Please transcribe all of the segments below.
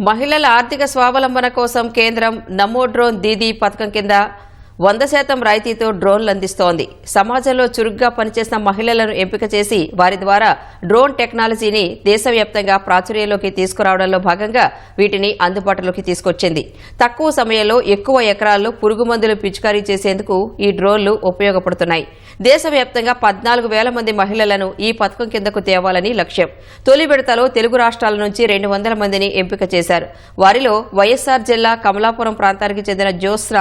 మహిళల ఆర్థిక స్వావలంబన కోసం కేంద్రం నమో డ్రోన్ దీదీ పథకం కింద వంద శాతం రాయితీతో డ్రోన్లు అందిస్తోంది. సమాజంలో చురుగ్గా పనిచేసిన మహిళలను ఎంపిక చేసి వారి ద్వారా డ్రోన్ టెక్నాలజీని దేశవ్యాప్తంగా ప్రాచుర్యంలోకి తీసుకురావడంలో భాగంగా వీటిని అందుబాటులోకి తీసుకొచ్చింది. తక్కువ సమయంలో ఎక్కువ ఎకరాల్లో పురుగు మందులు పిచికారీ చేసేందుకు ఈ డ్రోన్లు ఉపయోగపడుతున్నాయి. దేశవ్యాప్తంగా పద్నాలుగు వేల మంది మహిళలను ఈ పథకం కిందకు తేవాలని లక్ష్యం. తొలి విడతలో తెలుగు రాష్ట్రాల నుంచి రెండు వందల మందిని ఎంపిక చేశారు. వారిలో వైఎస్ఆర్ జిల్లా కమలాపురం ప్రాంతానికి చెందిన జ్యోత్స్న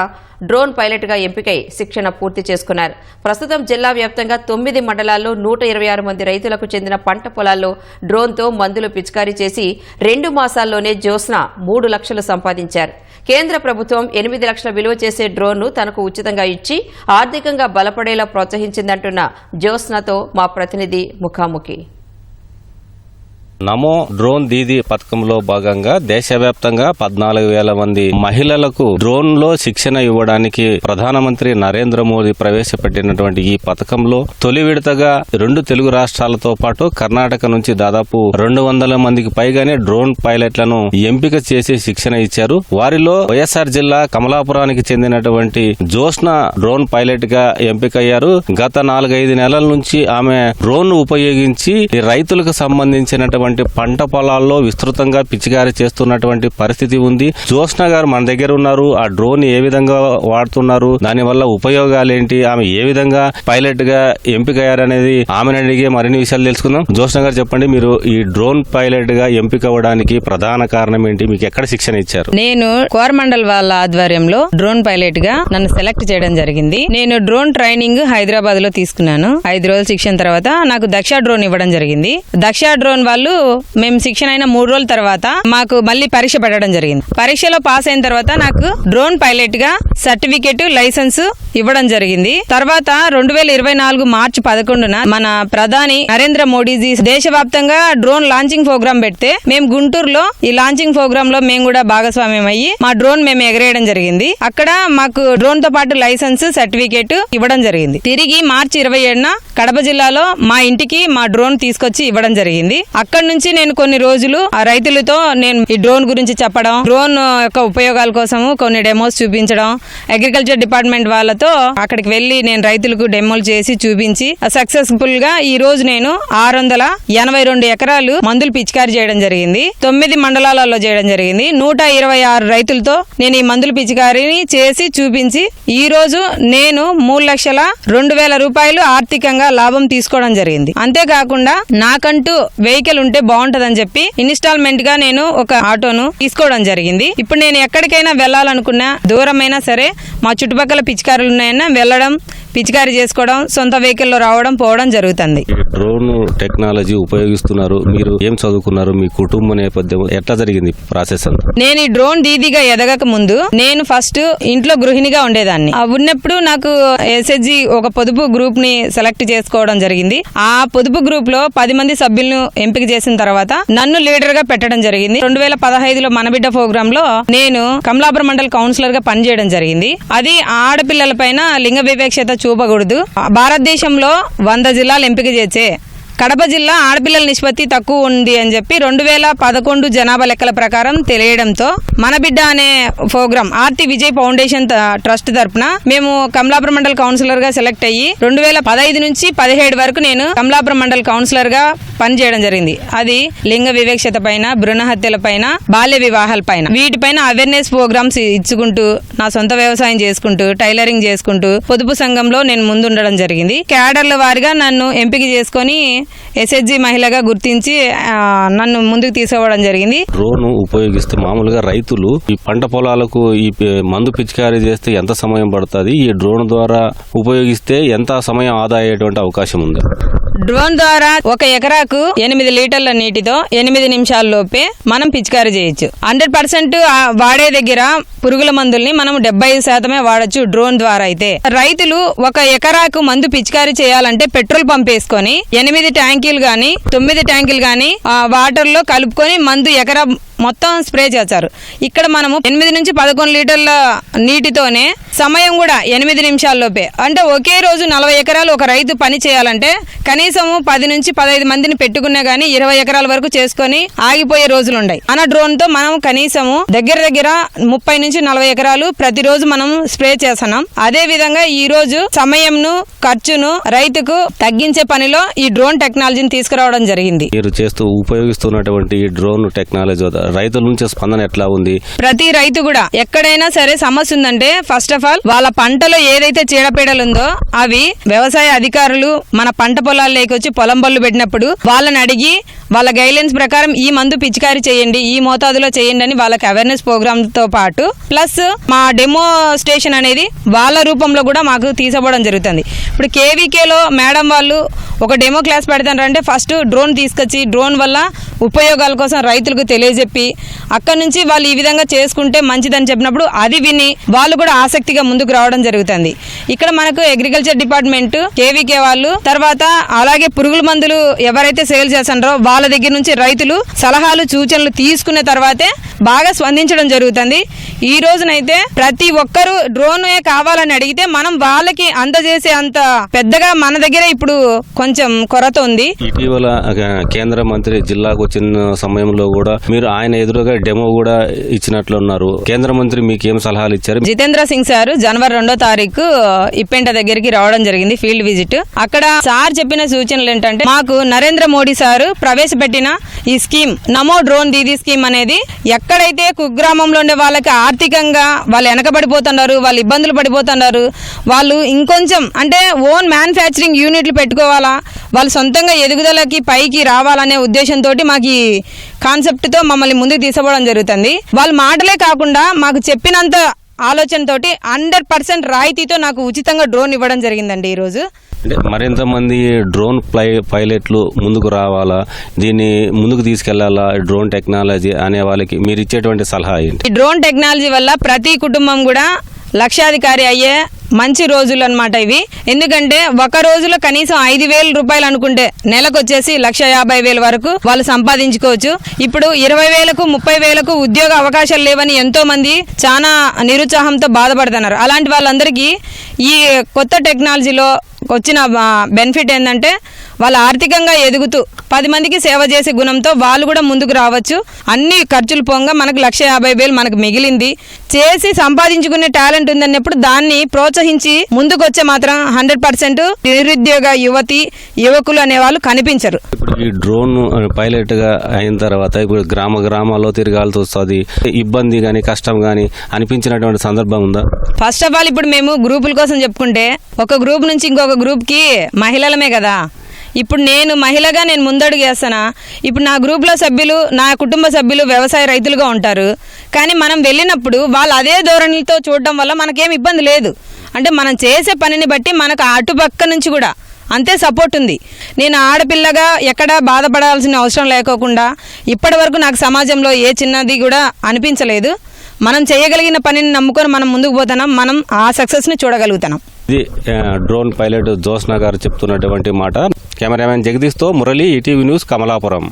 డ్రోన్ పైలట్గా ఎంపికై శిక్షణ పూర్తి చేసుకున్నారు. ప్రస్తుతం జిల్లా వ్యాప్తంగా తొమ్మిది మండలాల్లో నూట ఇరవై ఆరు మంది రైతులకు చెందిన పంట పొలాల్లో డ్రోన్తో మందులు పిచికారీ చేసి రెండు మాసాల్లోనే జ్యోత్స్న మూడు లక్షలు సంపాదించారు. కేంద్ర ప్రభుత్వం ఎనిమిది లక్షల విలువ చేసే డ్రోన్ను తనకు ఉచితంగా ఇచ్చి ఆర్థికంగా బలపడేలా ప్రోత్సహించిందంటున్న జ్యోత్స్నతో మా ప్రతినిధి ముఖాముఖి. నమో డ్రోన్ దీదీ పథకంలో భాగంగా దేశవ్యాప్తంగా పద్నాలుగు వేల మంది మహిళలకు డ్రోన్లో శిక్షణ ఇవ్వడానికి ప్రధానమంత్రి నరేంద్ర మోదీ ప్రవేశపెట్టినటువంటి ఈ పథకంలో తొలి విడతగా రెండు తెలుగు రాష్ట్రాలతో పాటు కర్ణాటక నుంచి దాదాపు రెండు వందల మందికి పైగానే డ్రోన్ పైలట్లను ఎంపిక చేసి శిక్షణ ఇచ్చారు. వారిలో వైఎస్ఆర్ జిల్లా కమలాపురానికి చెందినటువంటి జోష్న డ్రోన్ పైలట్గా ఎంపికయ్యారు. గత నాలుగైదు నెలల నుంచి ఆమె డ్రోన్ ఉపయోగించి రైతులకు సంబంధించినటువంటి పంట పొలాల్లో విస్తృతంగా పిచికారి చేస్తున్నటువంటి పరిస్థితి ఉంది. జోష్ణ గారు మన దగ్గర ఉన్నారు. ఆ డ్రోన్ ఏ విధంగా వాడుతున్నారు? దాని వల్ల ఉపయోగాలు ఏంటి? ఆమె ఏ విధంగా పైలట్గా ఎంపికయ్యారనేది ఆమెను అడిగే మరిన్ని విషయాలు తెలుసుకుందాం. జోష్న గారు చెప్పండి మీరు ఈ డ్రోన్ పైలట్గా ఎంపిక అవ్వడానికి ప్రధాన కారణం ఏంటి? మీకు ఎక్కడ శిక్షణ ఇచ్చారు? నేను కోరమండల్ వాళ్ళ ఆధ్వర్యంలో డ్రోన్ పైలట్గా నన్ను సెలెక్ట్ చేయడం జరిగింది. నేను డ్రోన్ ట్రైనింగ్ హైదరాబాద్లో తీసుకున్నాను. ఐదు రోజుల శిక్షణ తర్వాత నాకు దక్ష డ్రోన్ ఇవ్వడం జరిగింది. దక్ష డ్రోన్ వాళ్ళు మేము శిక్షణ అయిన మూడు రోజుల తర్వాత మాకు మళ్ళీ పరీక్ష పెట్టడం జరిగింది. పరీక్షలో పాస్ అయిన తర్వాత నాకు డ్రోన్ పైలట్గా సర్టిఫికెట్ లైసెన్స్ ఇవ్వడం జరిగింది. తర్వాత రెండు వేల ఇరవై నాలుగు మార్చి పదకొండున మన ప్రధాని నరేంద్ర మోడీజీ దేశవ్యాప్తంగా డ్రోన్ లాంచింగ్ ప్రోగ్రామ్ పెడితే మేము గుంటూరులో ఈ లాంచింగ్ ప్రోగ్రామ్లో మేము కూడా భాగస్వామ్యం అయ్యి మా డ్రోన్ మేము ఎగరేయడం జరిగింది. అక్కడ మాకు డ్రోన్తో పాటు లైసెన్స్ సర్టిఫికేట్ ఇవ్వడం జరిగింది. తిరిగి మార్చి ఇరవై ఏడున కడప జిల్లాలో మా ఇంటికి మా డ్రోన్ తీసుకొచ్చి ఇవ్వడం జరిగింది. అక్కడ నుంచి నేను కొన్ని రోజులు ఆ రైతులతో నేను ఈ డ్రోన్ గురించి చెప్పడం డ్రోన్ యొక్క ఉపయోగాల కోసము కొన్ని డెమోస్ చూపించడం అగ్రికల్చర్ డిపార్ట్మెంట్ వాళ్ళతో అక్కడికి వెళ్ళి నేను రైతులకు డెమోలు చేసి చూపించి సక్సెస్ఫుల్గా ఈ రోజు నేను ఆరు వందల ఎనభై రెండు ఎకరాలు మందులు పిచికారీ చేయడం జరిగింది. తొమ్మిది మండలాలలో చేయడం జరిగింది. నూట ఇరవై ఆరు రైతులతో నేను ఈ మందులు పిచికారీని చేసి చూపించి ఈ రోజు నేను మూడు లక్షల రెండు వేల రూపాయలు ఆర్థికంగా లాభం తీసుకోవడం జరిగింది. అంతేకాకుండా నాకంటూ వెహికల్ ఉంటే బాగుంటదని చెప్పి ఇన్స్టాల్మెంట్గా నేను ఒక ఆటోను తీసుకోవడం జరిగింది. ఇప్పుడు నేను ఎక్కడికైనా వెళ్ళాలనుకున్నా దూరమైనా సరే మా చుట్టుపక్కల పిచికారులు ఉన్నాయన్నా వెళ్ళడం పిచికారీ చేసుకోవడం సొంత వెహికల్లో రావడం పోవడం జరుగుతుంది. డ్రోన్ టెక్నాలజీ ఉపయోగిస్తున్నారు మీరు ఏం చదువుకున్నారు మీ కుటుంబ నేపథ్యం ఎట్లా జరిగింది ప్రాసెస్ అంతా? నేను ఈ డ్రోన్ దీదీగా ఎదగక ముందు నేను ఫస్ట్ ఇంట్లో గృహిణిగా ఉండేదాన్ని. ఉన్నప్పుడు నాకు ఎస్హెచ్జి ఒక పొదుపు గ్రూప్ని సెలెక్ట్ చేసుకోవడం జరిగింది. ఆ పొదుపు గ్రూప్లో పది మంది సభ్యులను ఎంపిక చేసిన తర్వాత నన్ను లీడర్గా పెట్టడం జరిగింది. రెండు వేల పదహైదులో మనబిడ్డ ప్రోగ్రామ్లో నేను కమలాపురం మండల్ కౌన్సిలర్గా పనిచేయడం జరిగింది. అది ఆడపిల్లల పైన లింగ వివేక్షత చూపకూడదు. భారతదేశంలో వంద జిల్లాలు ఎంపిక చేసే కడప జిల్లా ఆడపిల్లల నిష్పత్తి తక్కువ ఉంది అని చెప్పి రెండు వేల పదకొండు జనాభా లెక్కల ప్రకారం తెలియడంతో మన బిడ్డ అనే program Aarthi Vijay foundation trust తరపున మేము కమలాపురం మండల్ కౌన్సిలర్గా సెలెక్ట్ అయ్యి రెండు వేల పదహైదు నుంచి పదిహేడు వరకు నేను కమలాపురం మండల్ కౌన్సిలర్గా పనిచేయడం జరిగింది. అది లింగ వివక్షత పైన భ్రూణ హత్యల పైన బాల్య వివాహాల పైన. వీటిపైన అవేర్నెస్ ప్రోగ్రామ్స్ ఇచ్చుకుంటూ నా సొంత వ్యవసాయం చేసుకుంటూ టైలరింగ్ చేసుకుంటూ పొదుపు సంఘంలో నేను ముందుండడం జరిగింది. క్యాడర్ల వారిగా నన్ను ఎంపిక చేసుకొని ఎస్హెచ్జి మహిళగా గుర్తించి నన్ను ముందుకు తీసుకోవడం జరిగింది. డ్రోన్ ఉపయోగిస్తే మామూలుగా రైతులు ఈ పంట పొలాలకు ఈ మందు పిచికారీ చేస్తే ఎంత సమయం పడుతుంది? ఈ డ్రోన్ ద్వారా ఉపయోగిస్తే ఎంత సమయం ఆదా అయ్యేటువంటి అవకాశం ఉంది? డ్రోన్ ద్వారా ఒక ఎకరాకు ఎనిమిది లీటర్ల నీటితో ఎనిమిది నిమిషాల లోపే మనం పిచికారీ చేయొచ్చు. హండ్రెడ్ పర్సెంట్ వాడే దగ్గర పురుగుల మందుల్ని మనం డెబ్బై శాతమే వాడచ్చు డ్రోన్ ద్వారా అయితే. రైతులు ఒక ఎకరాకు మందు పిచికారీ చేయాలంటే పెట్రోల్ పంప్ వేసుకొని ఎనిమిది ట్యాంకీలు గాని తొమ్మిది ట్యాంకీలు గాని వాటర్లో కలుపుకొని మందు ఎకరా మొత్తం స్ప్రే చేశారు. ఇక్కడ మనము ఎనిమిది నుంచి పదకొండు లీటర్ల నీటితోనే సమయం కూడా ఎనిమిది నిమిషాల్లోపే అంటే ఒకే రోజు నలభై ఎకరాలు ఒక రైతు పని చేయాలంటే కనీసము పది నుంచి పదహైదు మందిని పెట్టుకున్నా గానీ ఇరవై ఎకరాల వరకు చేసుకొని ఆగిపోయే రోజులు ఉన్నాయి మన డ్రోన్తో మనం కనీసము దగ్గర దగ్గర ముప్పై నుంచి నలభై ఎకరాలు ప్రతిరోజు మనం స్ప్రే చేస్తున్నాం. అదే విధంగా ఈ రోజు సమయంను ఖర్చును రైతుకు తగ్గించే పనిలో ఈ డ్రోన్ టెక్నాలజీని తీసుకురావడం జరిగింది. మీరు చేస్తూ ఉపయోగిస్తున్నటువంటి ఈ డ్రోన్ టెక్నాలజీ రైతుల నుంచి స్పందన ఎట్లా ఉంది? ప్రతి రైతు కూడా ఎక్కడైనా సరే సమస్య ఉందంటే ఫస్ట్ ఆఫ్ ఆల్ వాళ్ళ పంటలో ఏదైతే చీడపీడలు ఉందో అవి వ్యవసాయ అధికారులు మన పంట పొలాల్లోకి వచ్చి పొలం బళ్ళు పెట్టినప్పుడు వాళ్ళని అడిగి వాళ్ళ గైడ్లైన్స్ ప్రకారం ఈ మందు పిచికారీ చేయండి ఈ మోతాదులో చేయండి అని వాళ్ళకి అవేర్నెస్ ప్రోగ్రామ్తో పాటు. ప్లస్ మా డెమో స్టేషన్ అనేది వాళ్ళ రూపంలో కూడా మాకు తీసుకోవడం జరుగుతుంది. ఇప్పుడు కేవీకేలో మేడం వాళ్ళు ఒక డెమో క్లాస్ పెడతారంటే ఫస్ట్ డ్రోన్ తీసుకొచ్చి డ్రోన్ వల్ల ఉపయోగాల కోసం రైతులకు తెలియజెప్పి అక్కడ నుంచి వాళ్ళు ఈ విధంగా చేసుకుంటే మంచిదని చెప్పినప్పుడు అది విని వాళ్ళు కూడా ఆసక్తిగా ముందుకు రావడం జరుగుతుంది. ఇక్కడ మనకు అగ్రికల్చర్ డిపార్ట్మెంట్ కేవీకే వాళ్ళు తర్వాత అలాగే పురుగుల మందులు ఎవరైతే సేల్ చేస్తారో వాళ్ళ దగ్గర నుంచి రైతులు సలహాలు సూచనలు తీసుకున్న తర్వాతే బాగా స్పందించడం జరుగుతుంది. ఈ రోజునైతే ప్రతి ఒక్కరూ డ్రోన్ కావాలని అడిగితే మనం వాళ్ళకి అందజేసే అంత పెద్దగా మన దగ్గర ఇప్పుడు కొంచెం కొరత ఉంది. ఇటీవల కేంద్ర మంత్రి జిల్లాకు వచ్చిన సమయంలో కూడా మీరు ఆయన ఎదురుగా డెమో కూడా ఇచ్చినట్లున్నారు. కేంద్ర మంత్రి మీకు ఏం సలహాలు ఇచ్చారు? జితేంద్ర సింగ్ సార్ జనవరి రెండో తారీఖు ఇప్పెంట దగ్గరికి రావడం జరిగింది ఫీల్డ్ విజిట్. అక్కడ సార్ చెప్పిన సూచనలు ఏంటంటే మాకు నరేంద్ర మోడీ సార్ ప్రవేశపెట్టిన ఈ స్కీమ్ నమో డ్రోన్ దీదీ స్కీమ్ అనేది ఎక్కడైతే కుగ్రామంలో ఉండే వాళ్ళకి ఆర్థికంగా వాళ్ళు వెనకబడిపోతున్నారు వాళ్ళు ఇబ్బందులు పడిపోతున్నారు వాళ్ళు ఇంకొంచెం అంటే ఓన్ మ్యానుఫ్యాక్చరింగ్ యూనిట్లు పెట్టుకోవాలా వాళ్ళు సొంతంగా ఎదుగుదలకి పైకి రావాలనే ఉద్దేశంతో మాకు ఈ కాన్సెప్ట్తో మమ్మల్ని ముందుకు తీసుకోవడం జరుగుతుంది. వాళ్ళ మాటలే కాకుండా మాకు చెప్పినంత ఆలోచనతోటి హండ్రెడ్ పర్సెంట్ రాయితీతో నాకు ఉచితంగా డ్రోన్ ఇవ్వడం జరిగిందండి ఈరోజు. అంటే మరింత మంది డ్రోన్ ప్లై పైలట్లు ముందుకు రావాలా? దీన్ని ముందుకు తీసుకెళ్ళాలా? డ్రోన్ టెక్నాలజీ అనే వాళ్ళకి మీరు ఇచ్చేటువంటి సలహా ఏంటి? ఈ డ్రోన్ టెక్నాలజీ వల్ల ప్రతి కుటుంబం కూడా లక్షాధికారి అయ్యే మంచి రోజులు అనమాట ఇవి. ఎందుకంటే ఒక రోజులో కనీసం ఐదు వేల రూపాయలు అనుకుంటే నెలకు వచ్చేసి లక్ష యాభై వేల వరకు వాళ్ళు సంపాదించుకోవచ్చు. ఇప్పుడు ఇరవై వేలకు ముప్పై వేలకు ఉద్యోగ అవకాశాలు లేవని ఎంతో మంది చాలా నిరుత్సాహంతో బాధపడుతున్నారు. అలాంటి వాళ్ళందరికీ ఈ కొత్త టెక్నాలజీలో వచ్చిన బెనిఫిట్ ఏంటంటే వాళ్ళు ఆర్థికంగా ఎదుగుతూ పది మందికి సేవ చేసే గుణంతో వాళ్ళు కూడా ముందుకు రావచ్చు. అన్ని ఖర్చులు పోగా మనకు లక్ష యాభై వేలు మనకు మిగిలింది. చేసి సంపాదించుకునే టాలెంట్ ఉందన్నప్పుడు దాన్ని ప్రోత్సహించి ముందుకు వచ్చే మాత్రం హండ్రెడ్ పర్సెంట్ నిరుద్యోగ యువతి యువకులు అనేవాళ్ళు కనిపించరు. ఇప్పుడు ఈ డ్రోన్ పైలట్గా అయిన తర్వాత ఇప్పుడు గ్రామ గ్రామాల్లో తిరగాల్సి వస్తుంది. ఇబ్బంది గాని కష్టం గాని అనిపించినటువంటి సందర్భం ఉందా? ఫస్ట్ ఆఫ్ ఆల్ ఇప్పుడు మేము గ్రూపుల కోసం చెప్పుకుంటే ఒక గ్రూప్ నుంచి ఇంకొక ఒక గ్రూప్కి మహిళలమే కదా. ఇప్పుడు నేను మహిళగా నేను ముందడుగు వేస్తానా? ఇప్పుడు నా గ్రూప్లో సభ్యులు నా కుటుంబ సభ్యులు వ్యవసాయ రైతులుగా ఉంటారు. కానీ మనం వెళ్ళినప్పుడు వాళ్ళు అదే ధోరణితో చూడడం వల్ల మనకేం ఇబ్బంది లేదు. అంటే మనం చేసే పనిని బట్టి మనకు అటుపక్క నుంచి కూడా అంతే సపోర్ట్ ఉంది. నేను ఆడపిల్లగా ఎక్కడ బాధపడాల్సిన అవసరం లేకోకుండా ఇప్పటి వరకు నాకు సమాజంలో ఏ చిన్నది కూడా అనిపించలేదు. మనం చేయగలిగిన పనిని నమ్ముకొని మనం ముందుకు పోతున్నాం. మనం ఆ సక్సెస్ని చూడగలుగుతున్నాం. ఇది డ్రోన్ పైలట్ జోస్నా గారు చెప్తున్నటువంటి మాట. కెమెరామెన్ జగదీష్తో మురళి ఈటీవీ న్యూస్ కమలాపురం.